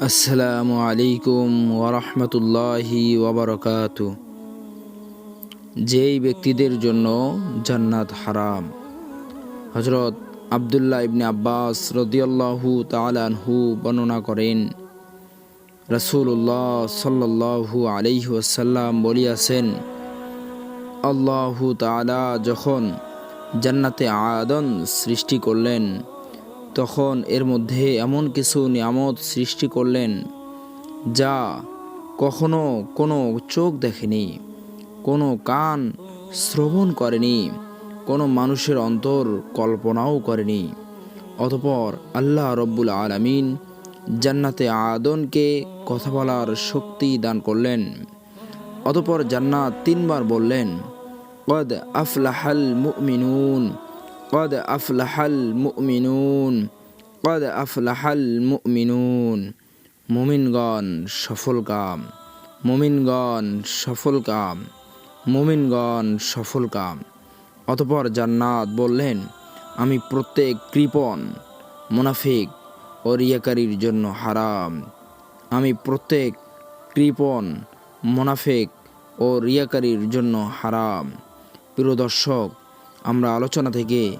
আসসালামু আলাইকুম ওরহমতুল্লাহি ওবরকাত যেই ব্যক্তিদের জন্য জান্নাত হারাম হজরত আবদুল্লাহ ইবনে আব্বাস রদিয়াল্লাহু তালানহু বর্ণনা করেন রসুল্লাহ সাল্লাহু আলাইহি ওয়াসাল্লাম বলিয়াছেন, আল্লাহু তাআলা যখন জান্নাতে আদন সৃষ্টি করলেন তখন এর মধ্যে এমন কিছু নিয়ামত সৃষ্টি করলেন, যা কখনো কোনো চোখ দেখেনি, কোনো কান শ্রবণ করেনি, কোনো মানুষের অন্তর কল্পনাও করেনি। অতপর আল্লাহ রব্বুল আলমিন জান্নাতে আদনকে কথা বলার শক্তি দান করলেন। অতপর জান্নাত তিনবার বললেন, কদ আফলাহাল মুমিনুন। قد أفلح المؤمنون قد أفلح المؤمنون মুমিনগণ সফল কাম মুমিনগণ সফল কাম মুমিনগণ সফল কাম অতপর জান্নাত বললেন আমি প্রত্যেক কৃপণ মুনাফিক ও রিয়াকারীর জন্য হারাম আমি প্রত্যেক কৃপণ মুনাফিক ও রিয়াকারীর জন্য হারাম প্রিয় দর্শক আমরা আলোচনা থেকে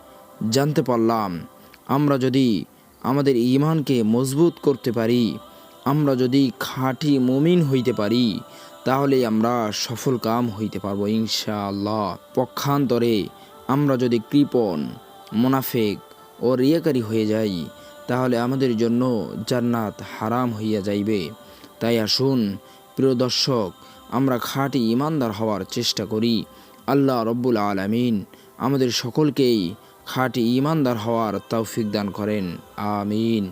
জানতে পারলাম, আমরা যদি আমাদের ইমানকে মজবুত করতে পারি, আমরা যদি খাঁটি মুমিন হইতে পারি, তাহলে আমরা সফল কাম হইতে পারব ইনশাআল্লাহ। পক্ষান্তরে আমরা যদি কৃপণ, মোনাফেক ও রিয়াকারী হয়ে যাই, তাহলে আমাদের জন্য জান্নাত হারাম হইয়া যাইবে। তাই আসুন, প্রিয় দর্শক, আমরা খাঁটি ইমানদার হওয়ার চেষ্টা করি। আল্লাহ রব্বুল আলমিন আমাদের সকলকেই খাঁটি ইমানদার হওয়ার তৌফিক দান করেন। আমিন।